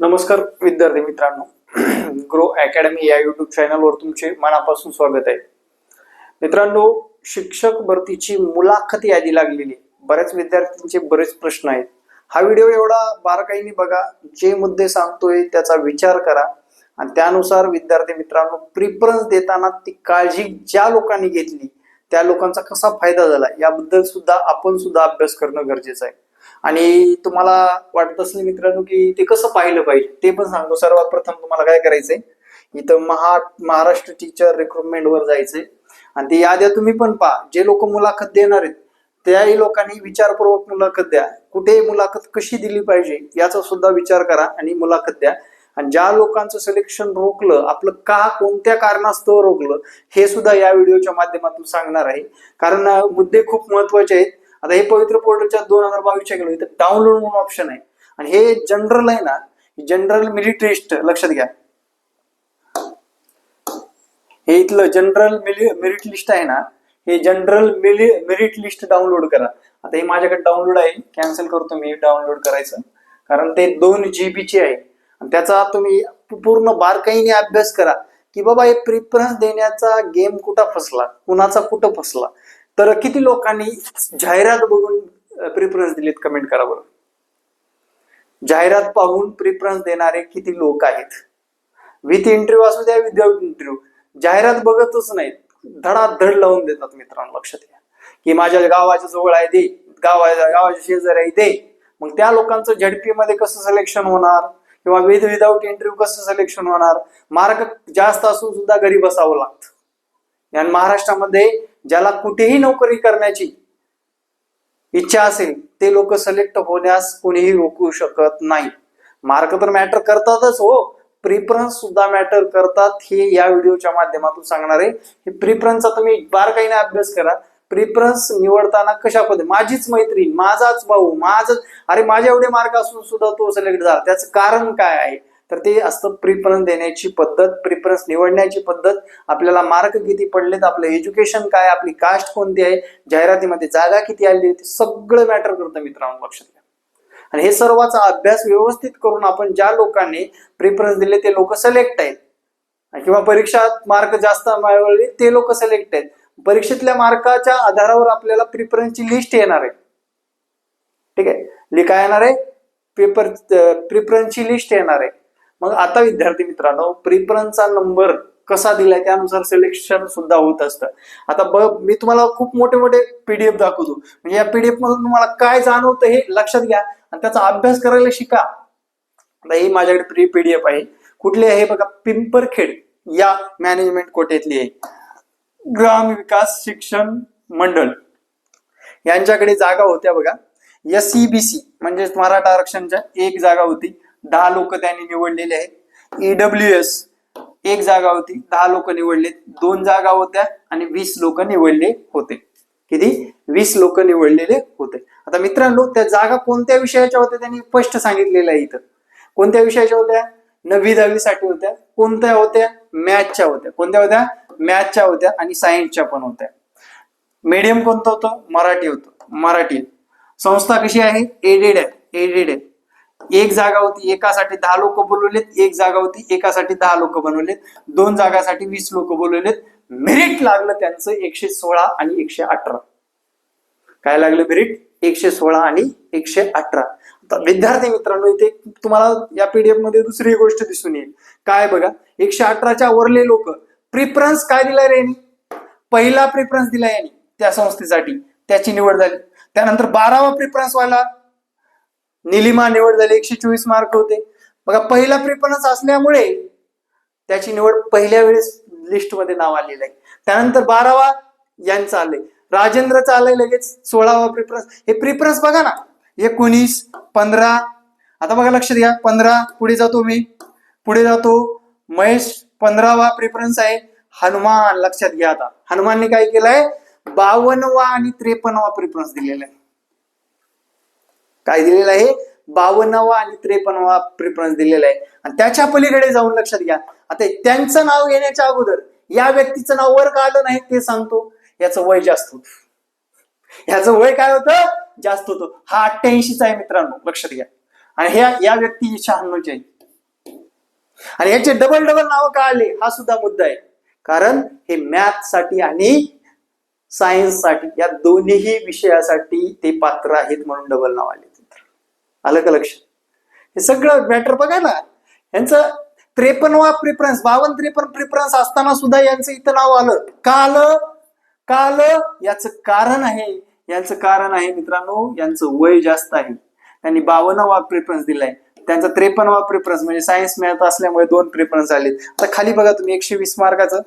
नमस्कार विद्यार्थी मित्रांनो. ग्रो अकॅडमी या युट्यूब चॅनलवर तुमचे मनापासून स्वागत आहे. मित्रांनो शिक्षक भरतीची मुलाखत यादी लागलेली बऱ्याच विद्यार्थ्यांचे बरेच प्रश्न आहेत. हा व्हिडिओ एवढा बारकाईने बघा. जे मुद्दे सांगतोय त्याचा विचार करा. आणि त्यानुसार विद्यार्थी मित्रांनो प्रिफरन्स देताना ती काळजी ज्या लोकांनी घेतली त्या लोकांचा कसा फायदा झाला याबद्दल सुद्धा आपण सुद्धा अभ्यास करणं गरजेचं आहे. आणि तुम्हाला वाटत असेल मित्रांनो की ते कसं पाहिलं पाहिजे ते पण सांगतो. सर्वात प्रथम तुम्हाला काय करायचंय इथं महा महाराष्ट्र टीचर रिक्रुटमेंट वर जायचंय. आणि ती याद्या तुम्ही पण पहा जे लोक मुलाखत देणार आहेत त्याही लोकांनी विचारपूर्वक मुलाखत द्या. कुठे मुलाखत कशी दिली पाहिजे याचा सुद्धा विचार करा आणि मुलाखत द्या. आणि ज्या लोकांचं सिलेक्शन रोखलं आपलं का कोणत्या कारणास्तव रोखलं हे सुद्धा या व्हिडिओच्या माध्यमातून सांगणार आहे. कारण मुद्दे खूप महत्त्वाचे आहेत. आता हे पवित्र पोर्टलच्या दोन हजार बावीसच्या गेलो इथं डाउनलोड म्हणून ऑप्शन आहे. आणि हे जनरल आहे ना जनरल मिलिटरिस्ट लक्षात घ्या. हे इथलं जनरल मेरिट लिस्ट आहे ना हे जनरल मेरिट लिस्ट डाउनलोड करा. आता हे माझ्याकडे डाउनलोड आहे कॅन्सल करतो मी डाउनलोड करायचं. कारण ते दोन जीबीचे आहे. आणि त्याचा तुम्ही पूर्ण बारकाईने अभ्यास करा की बाबा हे प्रिफरन्स देण्याचा गेम कुठं फसला कुणाचा कुठं फसला. तर किती लोकांनी जाहिरात बघून प्रिफरन्स दिलीत? कमेंट करा बरं. जाहिरात पाहून प्रिफरन्स देणारे किती लोक आहेत? विथ इंटरव्ह्यू असू द्या विदाउट इंटरव्ह्यू जाहिरात बघतच नाहीत. धडाधड लावून देतात मित्रांनो लक्षात घ्या. की माझ्या गावाच्या जवळ आहे दे गावाच्या गावाच्या शेजारी आहे दे मग त्या लोकांचं झडपी मध्ये कसं सिलेक्शन होणार? किंवा विथ विदाउट इंटरव्ह्यू कसं सिलेक्शन होणार? मार्क जास्त असून सुद्धा घरी बसावं लागतं. आणि महाराष्ट्रामध्ये ज्याला कुठेही नोकरी करण्याची इच्छा असेल ते लोक सिलेक्ट होण्यास कोणीही रोखू शकत नाही. मार्क तर मॅटर करतातच हो. प्रिफरन्स सुद्धा मॅटर करतात. हे या व्हिडिओच्या माध्यमातून सांगणार आहे. हे प्रिफरन्सचा तुम्ही बारकाईने अभ्यास करा. प्रिफरन्स निवडताना कशा पद्धती? माझीच मैत्रीण माझाच भाऊ माझ अरे माझ्या एवढे मार्क असून सुद्धा तो सिलेक्ट झाला. त्याचं कारण काय आहे? तर ते असतं प्रिफरन्स देण्याची पद्धत प्रिफरन्स निवडण्याची पद्धत. आपल्याला मार्क किती पडलेत आपलं एज्युकेशन काय आपली कास्ट कोणती आहे जाहिरातीमध्ये जागा किती आली ते सगळं मॅटर करतं मित्रांनो लक्षात घ्या. आणि हे सर्वाचा अभ्यास व्यवस्थित करून आपण ज्या लोकांनी प्रिफरन्स दिले ते लोक सिलेक्ट आहेत. किंवा परीक्षात मार्क जास्त मिळवले ते लोक सिलेक्ट आहेत. परीक्षेतल्या मार्काच्या आधारावर आपल्याला प्रिफरन्सची लिस्ट येणार आहे. ठीक आहे? लि- काय येणार आहे पेपर प्रिफरन्सची लिस्ट येणार आहे. मग आता विद्यार्थी मित्रांनो प्रिफरन्सचा नंबर कसा दिलाय त्यानुसार सिलेक्शन सुद्धा होत असतं. आता ब मी तुम्हाला खूप मोठे मोठे पीडीएफ दाखवतो. म्हणजे या पीडीएफ मधून तुम्हाला काय जाणवतं हे लक्षात घ्या आणि त्याचा अभ्यास करायला शिका. आता ही माझ्याकडे प्री पीडीएफ आहे. कुठली आहे बघा पिंपरखेड या मॅनेजमेंट कोटेतली आहे. ग्राम विकास शिक्षण मंडळ. यांच्याकडे जागा होत्या बघा. एस बी सी म्हणजेच मराठा आरक्षणच्या एक जागा होती. दहा लोक त्यांनी निवडलेले आहेत. ईडब्ल्यू एस एक जागा होती दहा लोक निवडले दोन जागा होत्या आणि वीस लोक निवडले होते. किती? वीस लोक निवडलेले होते. आता मित्रांनो त्या जागा कोणत्या विषयाच्या होत्या? त्यांनी स्पष्ट सांगितलेलं आहे इथं. कोणत्या विषयाच्या होत्या? नववी दहावीसाठी होत्या. कोणत्या होत्या? मॅथच्या होत्या. कोणत्या होत्या? मॅथच्या होत्या आणि सायन्सच्या पण होत्या. मीडियम कोणतं होतं? मराठी होतं. मराठी. संस्था कशी आहे? एडेड आहे. एडेड आहे. एक जागा होती एकासाठी दहा लोक बोलवलेत एक जागा होती एकासाठी दहा लोक बनवलेत दोन जागासाठी वीस लोक बोलवलेत. मेरिट लागलं त्यांचं एकशे सोळा आणि एकशे अठरा. काय लागलं मेरिट एकशे सोळा आणि एकशे अठरा. आता विद्यार्थी मित्रांनो इथे तुम्हाला या पीडीएफमध्ये दुसरी गोष्ट दिसून येईल. काय बघा एकशे अठराच्या वरले लोक प्रिफरन्स काय दिलाय रे पहिला प्रिफरन्स दिला यांनी त्या संस्थेसाठी. त्याची निवड झाली. त्यानंतर बारावा प्रिफरन्स वाला निलिमा निवड झाली एकशे चोवीस मार्क होते. बघा पहिला प्रिफरन्स असल्यामुळे त्याची निवड पहिल्या वेळेस लिस्टमध्ये नाव आलेलं आहे. त्यानंतर बारावा यांचं आलंय. राजेंद्रचं आलंय लगेच सोळावा प्रिफरन्स हे प्रिफरन्स बघा ना. एकोणीस पंधरा. आता बघा लक्षात घ्या. पंधरा पुढे जातो मी. पुढे जातो. महेश पंधरावा प्रिफरन्स आहे. हनुमान लक्षात घ्या आता. हनुमानने काय केलंय? बावन्नवा आणि त्रेपन्नवा प्रिफरन्स दिलेला आहे. काय दिलेलं आहे? बावन्नवा आणि त्रेपन्नवा प्रिफरन्स दिलेला आहे. आणि त्याच्या पलीकडे जाऊन लक्षात घ्या. आता त्यांचं नाव येण्याच्या अगोदर या व्यक्तीचं नाव वर का आलं नाही ते सांगतो. याचं वय जास्त होत. ह्याचं वय काय होतं? जास्त होतं. हा अठ्ठ्याऐंशीचा आहे मित्रांनो लक्षात घ्या. आणि ह्या या व्यक्ती शहाण्णवचे आहे. आणि याचे डबल डबल नाव का आले? हा सुद्धा मुद्दा आहे. कारण हे मॅथसाठी आणि सायन्ससाठी या दोन्ही विषयासाठी ते पात्र आहेत म्हणून डबल नाव आले आलं का लक्ष हे सगळं मॅटर बघा ना. यांचं त्रेपन्नवा प्रिफरन्स बावन्न त्रेपन्न प्रिफरन्स असताना सुद्धा यांचं इथं नाव आलं. का आलं? का आलं? याचं कारण आहे. यांचं कारण आहे मित्रांनो यांचं वय जास्त आहे. त्यांनी बावन्नवा प्रिफरन्स दिलाय. त्यांचा त्रेपन्नवा प्रिफरन्स म्हणजे सायन्स मॅथ असल्यामुळे दोन प्रिफरन्स आले आता खाली बघा तुम्ही एकशे वीस मार्काचं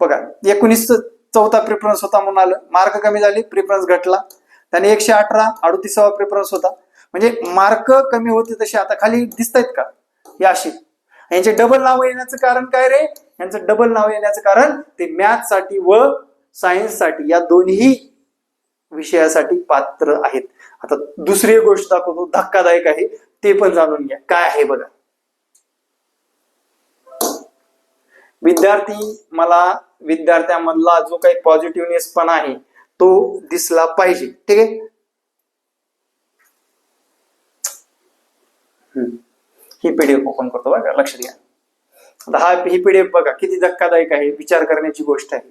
बघा एकोणीस चौथा प्रिफरन्स होता म्हणून आलं. मार्क कमी झाले प्रिफरन्स घटला. त्याने एकशे अठरा अडतीसावा प्रिफरन्स होता. म्हणजे मार्क कमी होते तसे आता खाली दिसत आहेत का? या अशी यांचे डबल नाव येण्याचं कारण काय रे? यांचं डबल नाव येण्याचं कारण ते मॅथसाठी व सायन्ससाठी या दोन्ही विषयासाठी पात्र आहेत. आता दुसरी गोष्ट दाखवतो धक्कादायक आहे. ते पण जाणून घ्या. काय आहे बघा. विद्यार्थी मला विद्यार्थ्यामधला जो काही पॉझिटिव्हनेस पण आहे तो दिसला पाहिजे. ठीक आहे? ही पीडीएफ ओपन करतो बघा लक्षात घ्या. आता हा ही पीडीएफ बघा किती धक्कादायक आहे विचार करण्याची गोष्ट आहे.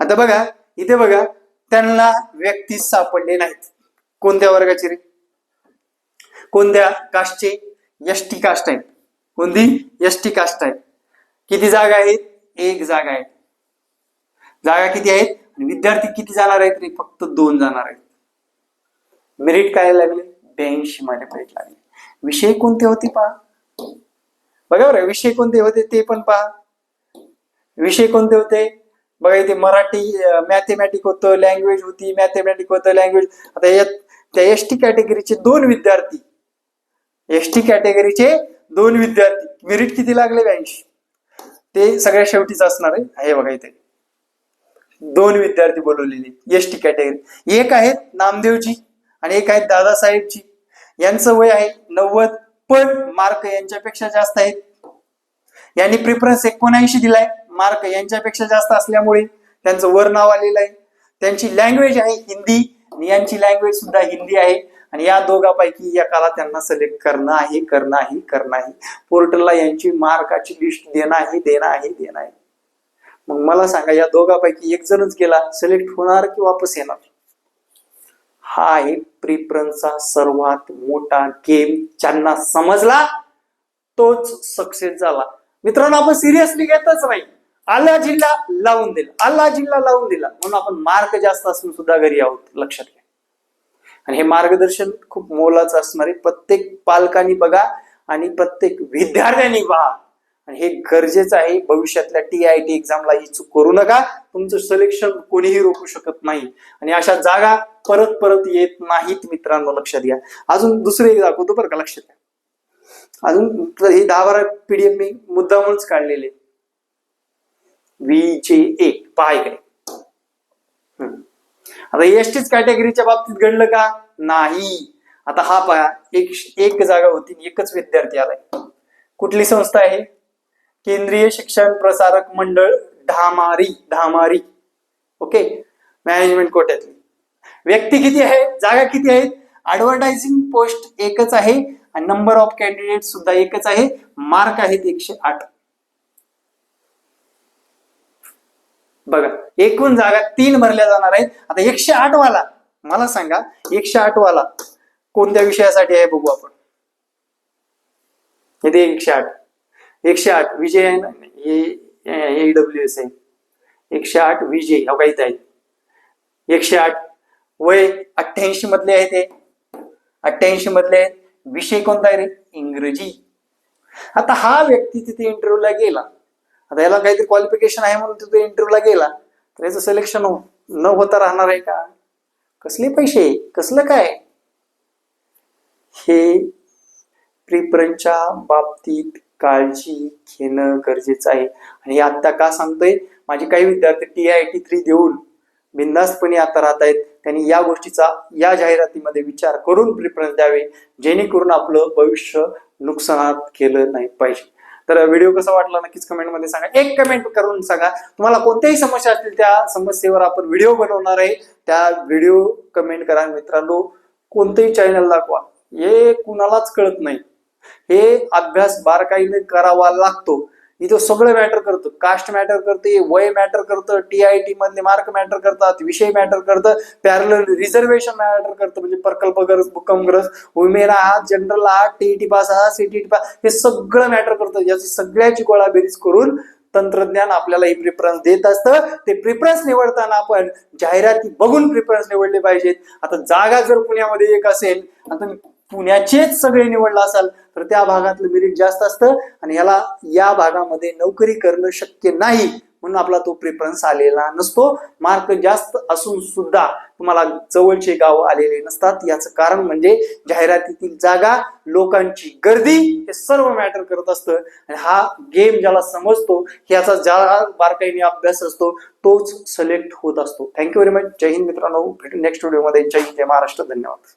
आता बघा इथे बघा त्यांना व्यक्ती सापडले नाहीत. कोणत्या वर्गाचे रे? कोणत्या कास्टचे? एस टी कास्ट आहेत. कोणती? एस टी कास्ट आहे किती जागा आहेत? एक जागा आहे. जागा किती आहेत? विद्यार्थी किती जाणार आहेत रे? फक्त दोन जाणार आहेत. मेरिट काय लागले? ब्याऐंशी मध्ये मेरिट लागले. विषय कोणते होते पहा? बघा बरं विषय कोणते होते ते पण पहा. विषय कोणते होते? बघा इथे मराठी मॅथेमॅटिक होतं लँग्वेज होती मॅथेमॅटिक होतं लँग्वेज आता यात त्या एस टी कॅटेगरीचे दोन विद्यार्थी. एस टी कॅटेगरीचे दोन विद्यार्थी. मेरिट किती लागले? ब्याऐंशी. ते सगळ्या शेवटीच असणार आहे. हे बघा इथे. दोन विद्यार्थी बोलवलेले एस टी कॅटेगरी एक आहेत नामदेवजी आणि एक आहेत दादासाहेबजी. यांचं वय आहे नव्वद. पण मार्क यांच्यापेक्षा जास्त आहेत. यांनी प्रिफरन्स एकोणऐंशी दिलाय. मार्क यांच्यापेक्षा जास्त असल्यामुळे त्यांचं वर नाव आलेलं आहे. त्यांची लँग्वेज आहे हिंदी आणि यांची लँग्वेज सुद्धा हिंदी आहे. आणि या दोघांपैकी एकाला त्यांना सिलेक्ट करणं आहे करणं आहे करणं आहे. पोर्टलला यांची मार्काची लिस्ट देणं आहे देणं आहे देणं आहे. मग मला सांगा या दोघांपैकी एक जणच गेला सिलेक्ट होणार की वापस येणार? हा आहे प्रिफरन्सचा सर्वात मोठा गेम ज्यांना समजला तोच सक्सेस झाला. मित्रांनो आपण सिरियसली घेतच नाही. आला जिल्हा लावून दिला. आला जिल्हा लावून दिला. म्हणून आपण मार्क जास्त असून सुद्धा घरी आहोत. लक्षात घ्या. आणि हे मार्गदर्शन खूप मोलाचं असणार आहे. प्रत्येक पालकांनी बघा आणि प्रत्येक विद्यार्थ्यांनी पहा. आणि हे गरजेचं आहे भविष्यातल्या टी आय टी एक्झामला ही चूक करू नका. तुमचं सिलेक्शन कोणीही रोखू शकत नाही. आणि अशा जागा परत परत येत नाहीत मित्रांनो लक्षात घ्या. अजून दुसरे एक दाखवतो बरं का लक्षात घ्या. अजून हे दहा बारा पीडीएफ मी मुद्दामूनच काढलेले. व्ही जे ए पहा इकडे. आता एस टीच कॅटेगरीच्या बाबतीत घडलं का? नाही. आता हा पहा एक एक जागा होती एकच विद्यार्थी आलाय. कुठली संस्था आहे? केंद्रीय शिक्षण प्रसारक मंडळ ढामारी ढामारी ओके मॅनेजमेंट कोट्यातली. व्यक्ती किती आहे? जागा किती आहेत ऍडव्हर्टायझिंग पोस्ट एकच आहे आणि नंबर ऑफ कॅन्डिडेट सुद्धा एकच आहे. मार्क आहेत एकशे आठ. बघा एकूण जागा तीन भरल्या जाणार आहेत. आता एकशे आठ वाला मला सांगा एकशे आठ वाला कोणत्या विषयासाठी आहे बघू आपण. येते एकशे आठ. एकशे आठ विजय आहे ना? हे डब्ल्यू एस आहे. एकशे आठ विजय हो काही आहे एकशे आठ वय अठ्ठ्याऐंशी मधले आहे ते अठ्ठ्याऐंशी मधले आहेत. विषय कोणता आहे रे? इंग्रजी. आता हा व्यक्ती तिथे इंटरव्ह्यूला गेला. आता याला काहीतरी क्वालिफिकेशन आहे म्हणून तिथे इंटरव्ह्यूला गेला. तर याचं सिलेक्शन न होता राहणार आहे का? कसले पैसे? कसलं काय? हे प्रिफरन्सच्या बाबतीत काळजी घेणं गरजेचं आहे. आणि हे आत्ता का सांगतोय? माझे काही विद्यार्थी टी आय टी थ्री देऊन बिंदास्तपणे आता राहत आहेत त्यांनी या गोष्टीचा या जाहिरातीमध्ये विचार करून प्रिफरन्स द्यावे जेणेकरून आपलं भविष्य नुकसानात केलं नाही पाहिजे. तर व्हिडिओ कसा वाटला नक्कीच कमेंटमध्ये सांगा. एक कमेंट करून सांगा. तुम्हाला कोणत्याही समस्या असतील त्या समस्येवर आपण व्हिडिओ बनवणार आहे. त्या व्हिडिओ कमेंट करा मित्रांनो. कोणतेही चॅनल दाखवा. हे कुणालाच कळत नाही. हे अभ्यास बारकाईने करावा लागतो. इथं सगळं मॅटर करतं. कास्ट मॅटर करते वय मॅटर करतं टी आय टी मधले मार्क मॅटर करतात विषय मॅटर करतं पॅरल रिझर्वेशन मॅटर करतं म्हणजे प्रकल्प गरज भूकंप गरज वुमेन आहात जनरल आहात टीईटी पास आहात सीटीटी पास हे सगळं मॅटर करतं. याची सगळ्याची गोळा बेरीज करून तंत्रज्ञान आपल्याला ही प्रिफरन्स देत असतं. ते प्रिफरन्स निवडताना आपण जाहिराती बघून प्रिफरन्स निवडले पाहिजेत. आता जागा जर पुण्यामध्ये एक असेल आणि तुम्ही पुण्याचेच सगळे निवडला असाल तर त्या भागातलं मेरिट जास्त असतं आणि याला या भागामध्ये नोकरी करणं शक्य नाही म्हणून आपला तो प्रिफरन्स आलेला नसतो. मार्क जास्त असून सुद्धा तुम्हाला जवळचे गाव आलेले नसतात. याचं कारण म्हणजे जाहिरातीतील जागा लोकांची गर्दी हे सर्व मॅटर करत असतं. आणि हा गेम ज्याला समजतो याचा ज्या बारकाईने अभ्यास असतो तोच सिलेक्ट होत असतो. थँक्यू व्हेरी मच जय हिंद मित्रांनो. भेटू नेक्स्ट व्हिडिओमध्ये जय हिंद. जय महाराष्ट्र. धन्यवाद.